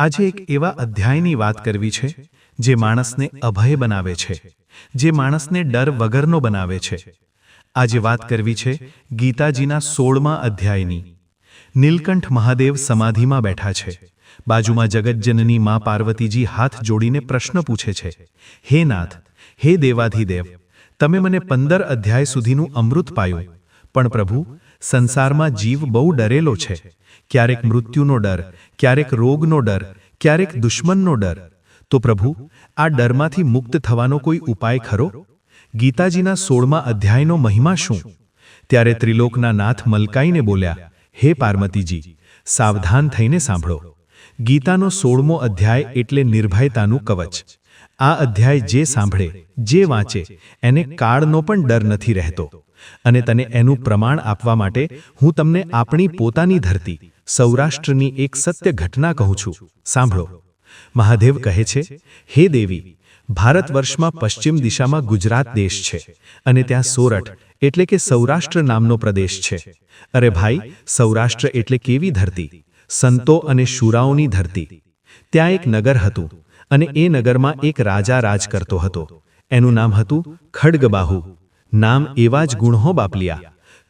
આજે એક એવા અધ્યાયની વાત કરવી છે, જે માણસને અભય બનાવે છે, જે માણસને ડર વગરનો બનાવે છે. આજે વાત કરવી છે ગીતાજીના સોળમા અધ્યાયની. નીલકંઠ મહાદેવ સમાધિમાં બેઠા છે. બાજુમાં જગતજનની મા પાર્વતીજી હાથ જોડીને પ્રશ્ન પૂછે છે, હે નાથ, હે દેવાધિદેવ, તમે મને પંદર અધ્યાય સુધીનું અમૃત પાયું, પણ પ્રભુ સંસારમાં જીવ બહુ ડરેલો છે. ક્યારેક મૃત્યુનો ડર, ક્યારેક રોગનો ડર, ક્યારેક દુશ્મનનો ડર. તો પ્રભુ, આ ડરમાંથી મુક્ત થવાનો કોઈ ઉપાય ખરો? ગીતાજીના સોળમા અધ્યાયનો મહિમા શું? ત્યારે ત્રિલોકના નાથ મલકાઈને બોલ્યા, હે પાર્વતીજી, સાવધાન થઈને સાંભળો. ગીતાનો સોળમો અધ્યાય એટલે નિર્ભયતાનું કવચ. આ અધ્યાય જે સાંભળે, જે વાંચે, એને કાળનો પણ ડર નથી રહેતો. અને તને એનું પ્રમાણ આપવા માટે હું તમને આપણી પોતાની ધરતી, સૌરાષ્ટ્રની એક સત્ય ઘટના કહું છું. સાંભળો. મહાદેવ કહે છે, હે દેવી, ભારત વર્ષમાં પશ્ચિમ દિશામાં ગુજરાત દેશ છે અને ત્યાં સોરઠ એટલે કે સૌરાષ્ટ્ર નામનો પ્રદેશ છે. અરે ભાઈ, સૌરાષ્ટ્ર એટલે કેવી ધરતી? સંતો અને શુરાઓની ધરતી. ત્યાં એક નગર હતું અને એ નગરમાં એક રાજા રાજ કરતો હતો. એનું નામ હતું ખડગબાહુ. નામ એવા જ ગુણહો બાપલિયા.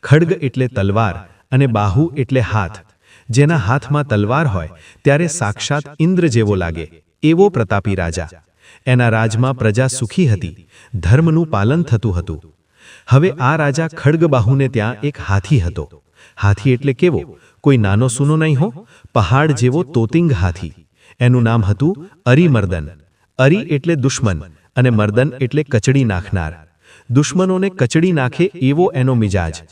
ખડગ એટલે તલવાર અને બાહુ એટલે હાથ. જેના હાથમાં તલવાર હોય, ત્યારે સાક્ષાત ઇન્દ્ર જેવો લાગે, એવો પ્રતાપી રાજા. એના રાજમાં પ્રજા સુખી હતી, ધર્મનું પાલન થતું હતું. હવે આ રાજા ખડગબાહુને ત્યાં એક હાથી હતો. હાથી એટલે કેવો? કોઈ નાનો સૂનો નહીં હો, પહાડ જેવો તોતિંગ હાથી. એનું નામ હતું અરિમર્દન. અરી એટલે દુશ્મન અને મર્દન એટલે કચડી નાખનાર. દુશ્મનોને કચડી નાખે એવો એનો મિજાજ.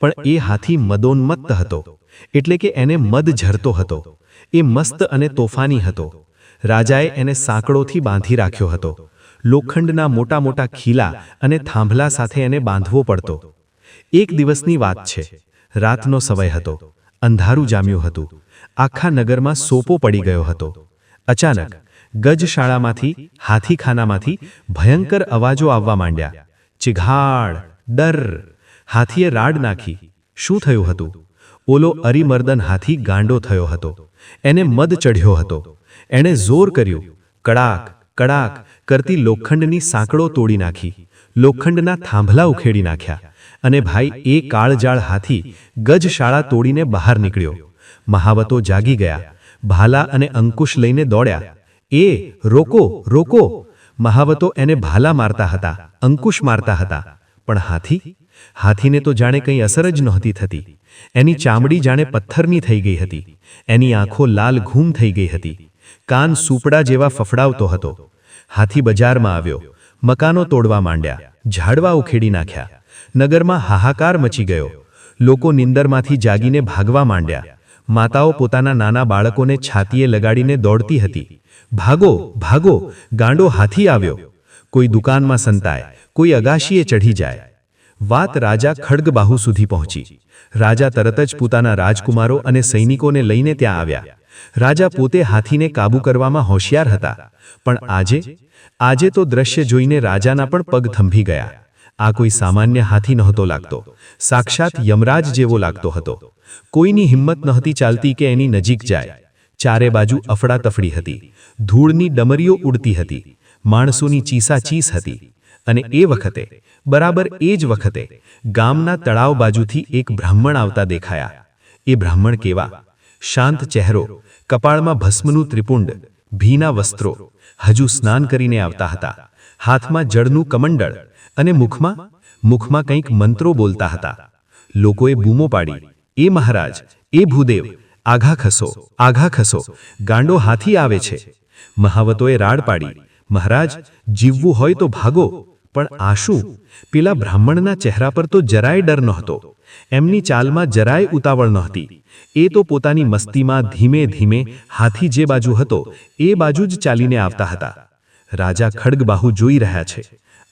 પણ એ હાથી મદોન્મત્ત હતો, એટલે કે એને મદ ઝરતો હતો. એ મસ્ત અને તોફાની હતો. રાજાએ એને સાંકળોથી બાંધી રાખ્યો હતો. લોખંડના મોટા મોટા ખીલા અને થાંભલા સાથે એને બાંધવો પડતો. એક દિવસની વાત છે. રાતનો સમય હતો. અંધારું જામ્યું હતું. આખા નગરમાં સોપો પડી ગયો હતો. અચાનક ગજશાળામાંથી, હાથીખાનામાંથી ભયંકર અવાજો આવવા માંડ્યા. ચિઘાડ, ડર, હાથીએ રાડ નાખી. શું થયું હતું? ઓલો અરિમર્દન હાથી ગાંડો થયો હતો. એને મદ ચઢ્યો હતો. એણે જોર કર્યું. કડાક કડાક કરતી લોખંડની સાંકળો તોડી નાખી. લોખંડના થાંભલા ઉખેડી નાખ્યા. અને ભાઈ, એ કાળજાળ હાથી ગજશાળા તોડીને બહાર નીકળ્યો. મહાવતો જાગી ગયા. ભાલા અને અંકુશ લઈને દોડ્યા. એ, રોકો રોકો. મહાવતો એને ભાલા મારતા હતા, અંકુશ મારતા હતા. પણ હાથી? હાથીને તો જાણે કંઈ અસર જ નહોતી થતી. એની ચામડી જાણે પથ્થરની થઈ ગઈ હતી. એની આંખો લાલ ઘૂમ થઈ ગઈ હતી. કાન સૂપડા જેવા ફફડાવતો હતો. હાથી બજારમાં આવ્યો. મકાનો તોડવા માંડ્યા. ઝાડવા ઉખેડી નાખ્યા. નગરમાં હાહાકાર મચી ગયો. લોકો નિંદરમાંથી જાગીને ભાગવા માંડ્યા. માતાઓ પોતાના નાના બાળકોને છાતીએ લગાડીને દોડતી હતી. ભાગો ભાગો, ગાંડો હાથી આવ્યો. કોઈ દુકાનમાં સંતાય, કોઈ અગાશીએ ચઢી જાય. વાત રાજા ખડગબાહુ સુધી પહોંચી. રાજા તરત જ પોતાના રાજકુમારો અને સૈનિકોને લઈને ત્યાં આવ્યા. રાજા પોતે હાથીને કાબૂ કરવામાં હોશિયાર હતા. પણ આજે આજે તો દ્રશ્ય જોઈને રાજાના પણ પગ થંભી ગયા. આ કોઈ સામાન્ય હાથી નહોતો લાગતો. સાક્ષાત યમરાજ જેવો લાગતો હતો. કોઈની હિંમત નહોતી ચાલતી કે એની નજીક જાય. ચારે બાજુ અફડાતફડી હતી. ધૂળની ડમરીઓ ઉડતી હતી. માણસોની ચીસાચીસ હતી. અને એ વખતે, બરાબર એ જ વખતે, ગામના તળાવ બાજુથી એક બ્રાહ્મણ આવતા દેખાયા. એ બ્રાહ્મણ કેવા? શાંત ચહેરો, કપાળમાં ભસ્મનું ત્રિપુંડ, ભીના વસ્ત્રો, હજુ સ્નાન કરીને આવતા હતા. હાથમાં જળનું કમંડળ અને મુખમાં મુખમાં કંઈક મંત્રો બોલતા હતા. લોકોએ બૂમો પાડી, એ મહારાજ, એ ભૂદેવ, આઘા ખસો આઘા ખસો, ગાંડો હાથી આવે છે. મહાવતોએ રાડ પાડી, મહારાજ, જીવવું હોય તો ભાગો, પણ આ શું પેલા બ્રાહ્મણના ચહેરા પર તો જરાય ડર નહોતો. એમની ચાલમાં જરાય ઉતાવળ નહોતી. એ તો પોતાની મસ્તીમાં ધીમે ધીમે હાથી જે બાજુ હતો, એ બાજુ જ ચાલીને આવતા હતા. રાજા ખડગબાહુ જોઈ રહ્યા છે.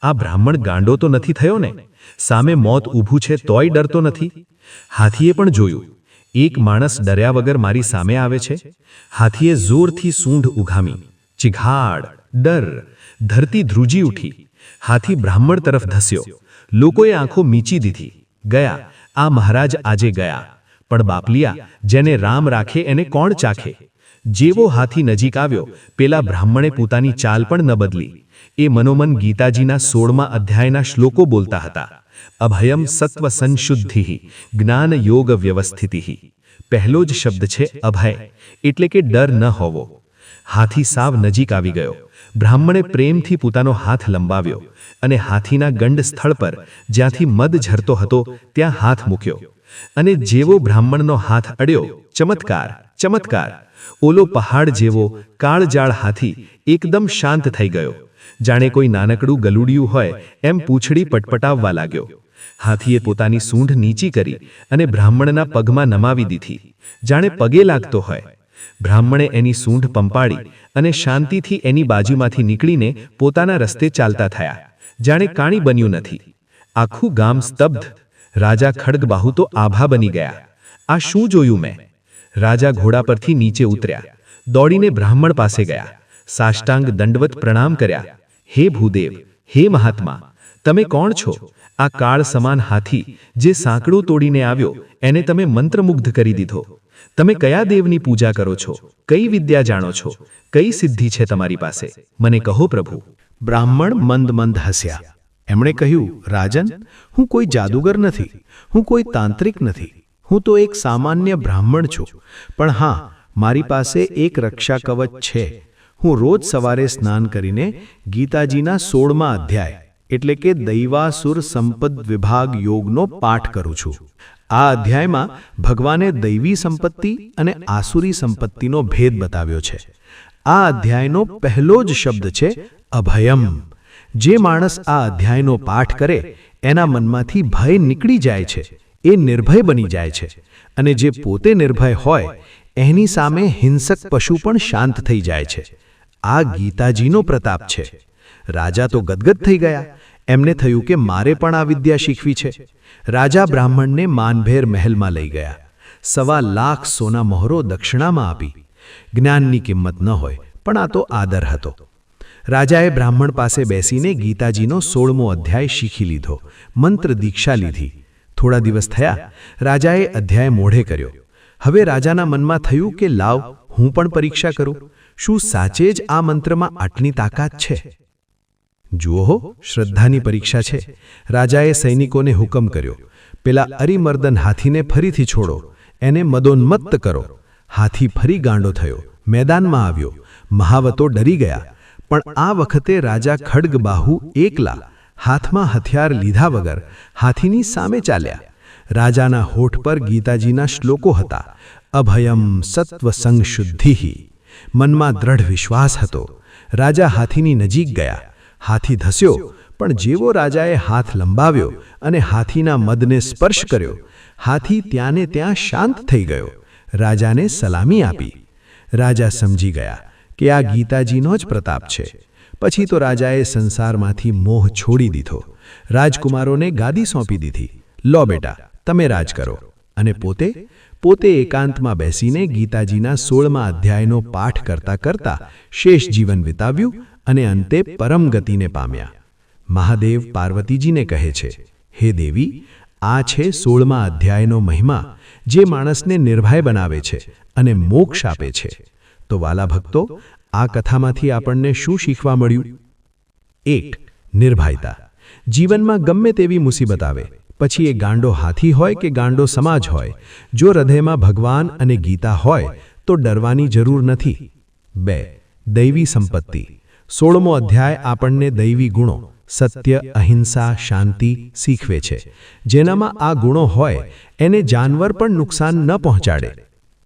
આ બ્રાહ્મણ ગાંડો તો નથી થયો ને? સામે મોત ઊભું છે તોય ડરતો નથી? હાથીએ પણ જોયું. એક માણસ ડર્યા વગર મારી સામે આવે છે. હાથીએ જોરથી સૂંઢ ઉઘામી. ચિઘાડ, ડર. ધરતી ધ્રુજી ઉઠી. હાથી બ્રાહ્મણ તરફ ધસ્યો. લોકોએ આંખો મીચી દીધી. ગયા. આ મહારાજ આજે ગયા. પણ બાપલિયા, જેને રામ રાખે એને કોણ ચાખે? જેવો હાથી નજીક આવ્યો, પેલા બ્રાહ્મણે પોતાની ચાલ પણ ન બદલી. એ મનોમન ગીતાજીના સોળમા અધ્યાયના શ્લોકો બોલતા હતા. અભયમ સત્વ સંશુદ્ધિ, જ્ઞાન યોગ વ્યવસ્થિતિ. પહેલો જ શબ્દ છે અભય, એટલે કે ડર ન હોવો. હાથી સાવ નજીક આવી ગયો. બ્રાહ્મણે પ્રેમથી પોતાનો હાથ લંબાવ્યો અને હાથીના ગંડ સ્થળ પર જ્યાંથી મદ ઝરતો હતો, ત્યાં હાથ મૂક્યો. અને જેવો બ્રાહ્મણનો હાથ અડ્યો, ચમત્કાર ચમત્કાર. ઓલો પહાડ જેવો, કાળજાળ હાથી એકદમ શાંત થઈ ગયો. જાણે કોઈ નાનકડું ગલુડિયું હોય એમ પૂંછડી પટપટાવવા લાગ્યો. હાથીએ પોતાની સૂંઢ નીચી કરી અને બ્રાહ્મણના પગમાં નમાવી દીધી. જાણે પગે લાગતો હોય. બ્રાહ્મણે એની સૂંઢ પંપાડી અને શાંતિથી એની બાજુમાંથી નીકળીને પોતાના રસ્તે ચાલતા થયા. જાણે કાણી બન્યું નથી. આખું ગામ સ્તબ્ધ. રાજા ખડગબાહુ તો આભા બની ગયા. આ શું જોયું મેં? રાજા ઘોડા પરથી નીચે ઉતર્યા. દોડીને બ્રાહ્મણ પાસે ગયા. સાષ્ટાંગ દંડવત પ્રણામ કર્યા. હે ભૂદેવ, હે મહાત્મા, તમે કોણ છો? આ કાળ સમાન હાથી જે સાંકડો તોડીને આવ્યો, એને તમે મંત્રમુગ્ધ કરી દીધો. તમે કયા દેવની પૂજા કરો છો? કઈ વિદ્યા જાણો છો? કઈ સિદ્ધિ છે તમારી પાસે? મને કહો પ્રભુ. બ્રાહ્મણ મંદ મંદ હસ્યા. એમણે કહ્યું, રાજન, હું કોઈ જાદુગર નથી. હું કોઈ તાંત્રિક નથી. હું તો એક સામાન્ય બ્રાહ્મણ છું. પણ હા, મારી પાસે એક રક્ષા કવચ છે. હું રોજ સવારે સ્નાન કરીને ગીતાજીના સોળમા અધ્યાય, એટલે કે દૈવાસુર સંપદ વિભાગ યોગનો પાઠ કરું છું. આ અધ્યાયમાં ભગવાને દૈવી સંપત્તિ અને આસુરી સંપત્તિનો ભેદ બતાવ્યો છે. આ અધ્યાયનો પહેલો જ શબ્દ છે, અભયમ. જે માણસ આ અધ્યાયનો પાઠ કરે, એના મનમાંથી ભય નીકળી જાય છે, એ નિર્ભય બની જાય છે. અને જે પોતે નિર્ભય હોય, એની સામે હિંસક પશુ પણ શાંત થઈ જાય છે. આ ગીતાજીનો પ્રતાપ છે. રાજા તો ગદગદ થઈ ગયા. એમને થયું કે મારે પણ આ વિદ્યા શીખવી છે. રાજા બ્રાહ્મણને માનભેર મહેલમાં લઈ ગયા. સવા લાખ સોના મહોરો દક્ષિણામાં આપી. જ્ઞાનની કિંમત ન હોય, પણ આ તો આદર હતો. રાજાએ બ્રાહ્મણ પાસે બેસીને ગીતાજીનો સોળમો અધ્યાય શીખી લીધો. મંત્ર દીક્ષા લીધી. થોડા દિવસ થયા, રાજાએ અધ્યાય મોઢે કર્યો. હવે રાજાના મનમાં થયું કે લાવ, હું પણ પરીક્ષા કરું. શું સાચે જ આ મંત્રમાં આટલી તાકાત છે? જુઓ શ્રદ્ધાની પરીક્ષા છે. રાજાએ સૈનિકોને હુકમ કર્યો. પેલા અરિમર્દન હાથીને ફરીથી છોડો. એને મદોન્મત્ત કરો. હાથી ફરી ગાંડો થયો. મેદાનમાં આવ્યો. મહાવતો ડરી ગયા. પણ આ વખતે રાજા ખડગબાહુ એકલા હાથમાં હથિયાર લીધા વગર હાથીની સામે ચાલ્યા. રાજાના હોઠ પર ગીતાજીના શ્લોકો હતા. અભયમ સત્વ સંશુદ્ધિ મનમાં દ્રઢ વિશ્વાસ હતો. રાજા હાથીની નજીક ગયા. હાથી ધસ્યો, પણ જેવો રાજાએ હાથ લંબાવ્યો અને હાથીના મદને સ્પર્શ કર્યો, હાથી ત્યાંને ત્યાં શાંત થઈ ગયો. રાજાને સલામી આપી. રાજા સમજી ગયા કે આ ગીતાજીનો જ પ્રતાપ છે. પછી તો રાજાએ સંસારમાંથી મોહ છોડી દીધો. રાજકુમારોને ગાદી સોંપી દીધી. લો બેટા, તમે રાજ કરો. અને પોતે પોતે એકાંતમાં બેસીને ગીતાજીના સોળમા અધ્યાયનો પાઠ કરતા કરતા શેષ જીવન વિતાવ્યું અને અંતે પરમ ગતિને પામ્યા. મહાદેવ પાર્વતીજીને કહે છે, હે દેવી, આ છે સોળમા અધ્યાયનો મહિમા જે માણસને નિર્ભય બનાવે છે અને મોક્ષ આપે છે. તો વાલા ભક્તો, આ કથામાંથી આપણને શું શીખવા મળ્યું? એક, નિર્ભયતા. જીવનમાં ગમે તેવી મુસીબત આવે પછી એ ગાંડો હાથી હોય કે ગાંડો સમાજ હોય, જો હૃદયમાં ભગવાન અને ગીતા હોય, તો ડરવાની જરૂર નથી. બે, દૈવી સંપત્તિ. સોળમો અધ્યાય આપણને દૈવી ગુણો, સત્ય, અહિંસા, શાંતિ શીખવે છે. જેનામાં આ ગુણો હોય, એને જાનવર પણ નુકસાન ન પહોંચાડે.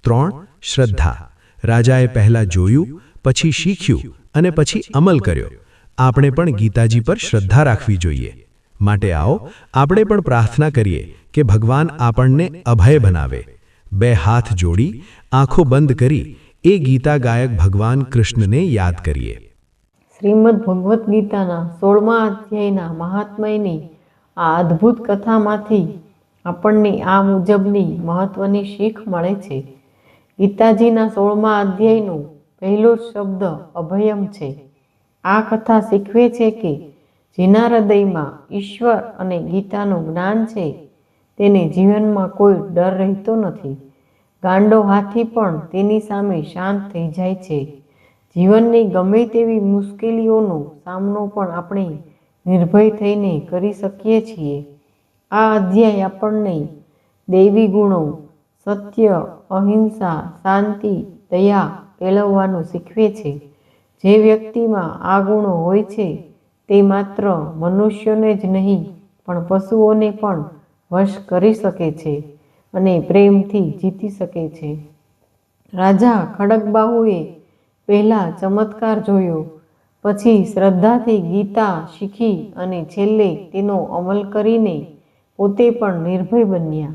ત્રણ, શ્રદ્ધા. રાજાએ પહેલા જોયું, પછી શીખ્યું અને પછી અમલ કર્યો. આપણે પણ ગીતાજી પર શ્રદ્ધા રાખવી જોઈએ. માટે આવો, આપણે પણ પ્રાર્થના કરીએ કે ભગવાન આપણને અભય બનાવે. બે હાથ જોડી, આંખો બંધ કરી એ ગીતા ગાયક ભગવાન કૃષ્ણને યાદ કરીએ. શ્રીમદ ભગવદ્ ગીતાના સોળમા અધ્યાયના મહાત્મયની આ અદ્ભુત કથામાંથી આપણને આ મુજબની મહત્વની શીખ મળે છે. ગીતાજીના સોળમા અધ્યાયનો પહેલો શબ્દ અભયમ છે. આ કથા શીખવે છે કે જેના હૃદયમાં ઈશ્વર અને ગીતાનું જ્ઞાન છે, તેને જીવનમાં કોઈ ડર રહેતો નથી. ગાંડો હાથી પણ તેની સામે શાંત થઈ જાય છે. જીવનની ગમે તેવી મુશ્કેલીઓનો સામનો પણ આપણે નિર્ભય થઈને કરી શકીએ છીએ. આ અધ્યાય આપણને દૈવી ગુણો, સત્ય, અહિંસા, શાંતિ, દયા કેળવવાનું શીખવે છે. જે વ્યક્તિમાં આ ગુણો હોય છે તે માત્ર મનુષ્યોને જ નહીં, પણ પશુઓને પણ વશ કરી શકે છે અને પ્રેમથી જીતી શકે છે. રાજા ખડગબાહુએ પહેલાં ચમત્કાર જોયો, પછી શ્રદ્ધાથી ગીતા શીખી અને છેલ્લે તેનો અમલ કરીને પોતે પણ નિર્ભય બન્યા.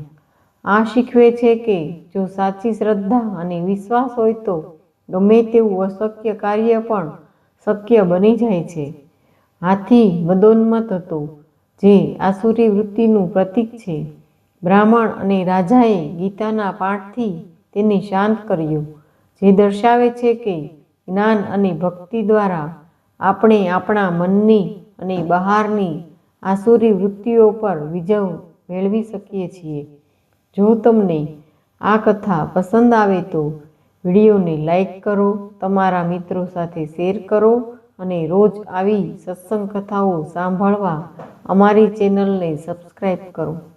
આ શીખવે છે કે જો સાચી શ્રદ્ધા અને વિશ્વાસ હોય તો ગમે તેવું અશક્ય કાર્ય પણ શક્ય બની જાય છે. હાથી મદોન્મત હતો, જે આસુરી વૃત્તિનું પ્રતીક છે. બ્રાહ્મણ અને રાજાએ ગીતાના પાઠથી તેને શાંત કર્યો, જે દર્શાવે છે કે જ્ઞાન અને ભક્તિ દ્વારા આપણે આપણા મનની અને બહારની આસુરી વૃત્તિઓ પર વિજય મેળવી શકીએ છીએ. જો તમને આ કથા પસંદ આવે તો વિડીયોને લાઈક કરો, તમારા મિત્રો સાથે શેર કરો અને રોજ આવી સત્સંગ કથાઓ સાંભળવા અમારી ચેનલને સબસ્ક્રાઈબ કરો.